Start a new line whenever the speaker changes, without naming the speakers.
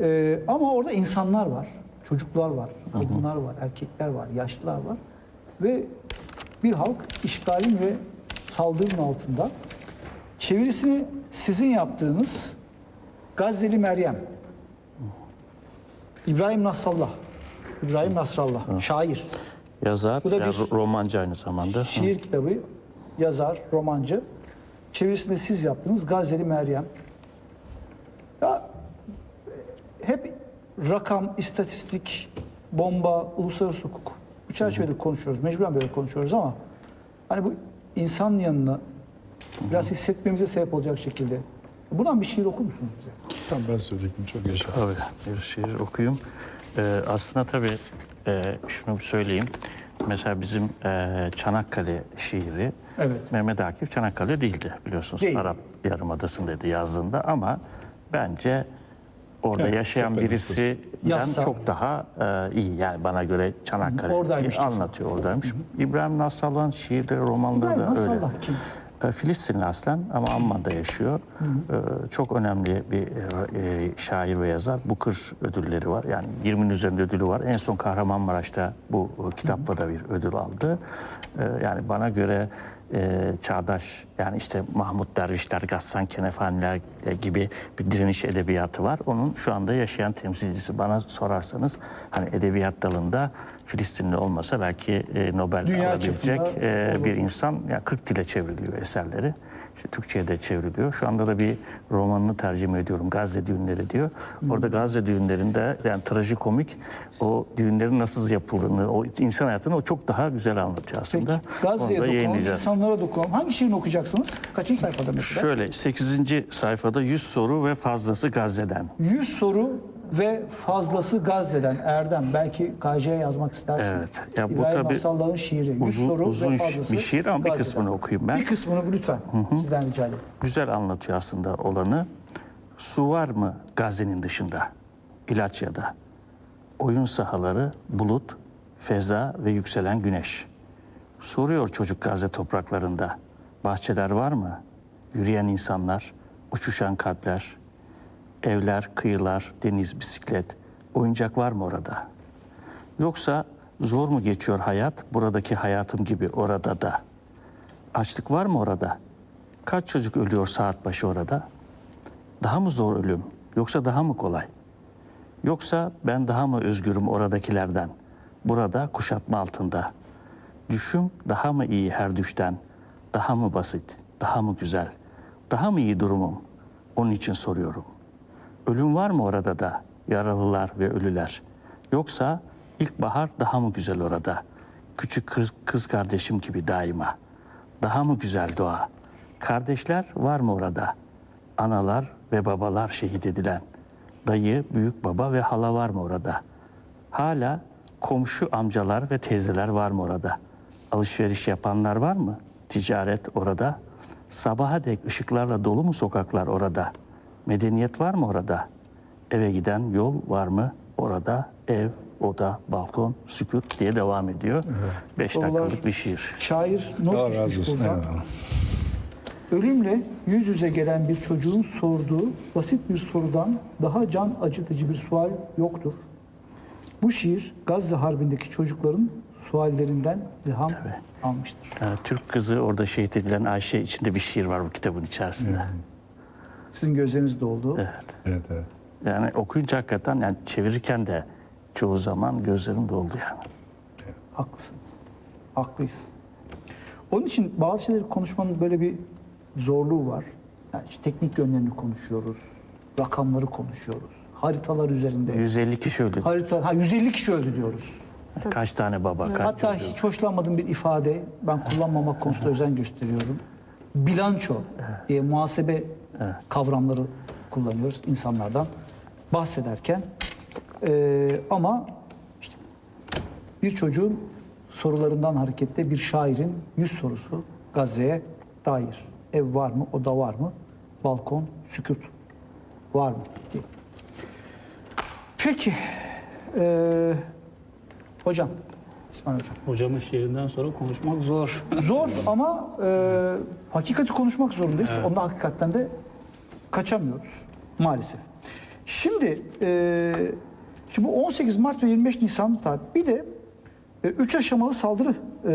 Ee, ama orada insanlar var, çocuklar var, kadınlar var, erkekler var, yaşlılar var. Ve bir halk işgalin ve saldırının altında. Çevirisini sizin yaptığınız Gazze'li Meryem, İbrahim Nasrallah, İbrahim Nasrallah, şair.
Yazar,
Bu da bir-
romancı aynı zamanda.
Şiir kitabı, yazar, romancı. Çevirisinde siz yaptınız Gazze'li Meryem. Ya hep rakam, istatistik, bomba, uluslararası hukuk. Bu çerçevede konuşuyoruz. Mecburen böyle konuşuyoruz ama hani bu insan yanını biraz hissetmemize sebep olacak şekilde. Buradan bir şiir okur musunuz bize?
Tam ben söyleyecektim çok yaşa.
Tabii bir şiir okuyayım. Ee, aslında tabii e, şunu bir söyleyeyim. Mesela bizim e, Çanakkale şiiri
Evet.
Mehmet Akif Çanakkale değildi biliyorsunuz.
Değil.
Arap Yarımadası'ndaydı yazdığında ama bence orada
Evet,
yaşayan birisinden
Yazsa.
çok daha e, iyi. Yani bana göre Çanakkale
Oradaymış
anlatıyor oradaymış. İbrahim Nasrallah'ın şiirleri, romanları
İbrahim
da öyle.
Nasrallah kim?
E, Filistinli aslen ama Amman'da yaşıyor. E, Çok önemli bir e, şair ve yazar. Booker ödülleri var. Yani 20'nin üzerinde ödülü var. En son Kahramanmaraş'ta bu kitapla da bir ödül aldı. E, Yani bana göre e, çağdaş yani işte Mahmut Dervişler, Gassan Kenefaniler gibi bir direniş edebiyatı var. Onun şu anda yaşayan temsilcisi. Bana sorarsanız hani edebiyat dalında Filistinli olmasa belki e, Nobel
Dünya
alabilecek e, bir insan. Ya 40 dile çevriliyor eserleri. İşte Türkçe'ye de çevriliyor. Şu anda da bir romanını tercüme ediyorum. Gazze düğünleri diyor. Orada Gazze düğünlerinde yani trajikomik o düğünlerin nasıl yapıldığını, o insan hayatını o çok daha güzel anlatıyor aslında.
Peki Gazze'ye
Onu da
dokunalım,
yayınlayacağız.
insanlara dokunalım. Hangi şiirini okuyacaksınız? Kaçıncı sayfada mesela?
Şöyle 8. sayfada 100 soru ve fazlası Gazze'den.
100 soru ve fazlası Gazze'den Erdem. Belki KJ'ye yazmak istersin.
Evet. Ya bu
İbrahim
tabii
Asallah'ın şiiri. 100
uzun-
soru
uzun
ve fazlası
bir şiir ama bir
Gazze'den.
kısmını okuyayım ben.
Bir kısmını lütfen sizden rica ederim.
güzel anlatıyor aslında olanı. Su var mı Gazze'nin dışında? İlaç ya da. Oyun sahaları, bulut, feza ve yükselen güneş. Soruyor çocuk Gazze topraklarında. Bahçeler var mı? Yürüyen insanlar, uçuşan kalpler, evler, kıyılar, deniz, bisiklet. Oyuncak var mı orada? Yoksa zor mu geçiyor hayat buradaki hayatım gibi orada da? Açlık var mı orada? Kaç çocuk ölüyor saat başı orada? Daha mı zor ölüm yoksa daha mı kolay? Yoksa ben daha mı özgürüm oradakilerden? Burada kuşatma altında. Düşüm daha mı iyi her düşten? Daha mı basit? Daha mı güzel? Daha mı iyi durumum? Onun için soruyorum. Ölüm var mı orada da? Yaralılar ve ölüler. Yoksa ilkbahar daha mı güzel orada? Küçük kız, kız kardeşim gibi daima. Daha mı güzel doğa? Kardeşler var mı orada? Analar ve babalar şehit edilen. Dayı, büyük baba ve hala var mı orada? Hala komşu amcalar ve teyzeler var mı orada? Alışveriş yapanlar var mı? Ticaret orada. Sabaha dek ışıklarla dolu mu sokaklar orada? Medeniyet var mı orada? Eve giden yol var mı orada? Ev, oda, balkon, sükut diye devam ediyor. Beş
Sorular-
dakikalık bir şiir.
Şair not düşmüş. Ölümle yüz yüze gelen bir çocuğun sorduğu basit bir sorudan daha can acıtıcı bir sual yoktur. Bu şiir Gazze Harbi'ndeki çocukların suallerinden ilham almıştır.
Ee, Türk kızı orada şehit edilen Ayşe içinde bir şiir var bu kitabın içerisinde.
Sizin gözlerinizde olduğu.
Evet.
Evet evet.
Yani okuyunca hakikaten yani çevirirken de çoğu zaman gözlerim doldu yani.
Haklısınız. Haklıyız. Onun için bazı şeyleri konuşmanın böyle bir zorluğu var. Yani işte teknik yönlerini konuşuyoruz. Rakamları konuşuyoruz. Haritalar üzerinde.
150 kişi öldü.
Harita, ha 150 kişi öldü diyoruz.
Kaç tane baba, kaç
Hatta
çocuğu?
hiç hoşlanmadığım bir ifade, ben kullanmamak konusunda özen gösteriyorum. Bilanço diye muhasebe kavramları kullanıyoruz insanlardan bahsederken. Ee, ama işte bir çocuğun sorularından hareketle bir şairin yüz sorusu Gazze'ye dair. Ev var mı, oda var mı, balkon, sükut var mı diye. Peki, ee, hocam, İsmail hocam.
Hocamın şiirinden sonra konuşmak zor.
Zor ama e, hakikati konuşmak zorundayız. Ondan hakikaten de kaçamıyoruz maalesef. Şimdi, e, şimdi bu 18 Mart ve 25 Nisan tarih. Bir de 3 aşamalı saldırı e,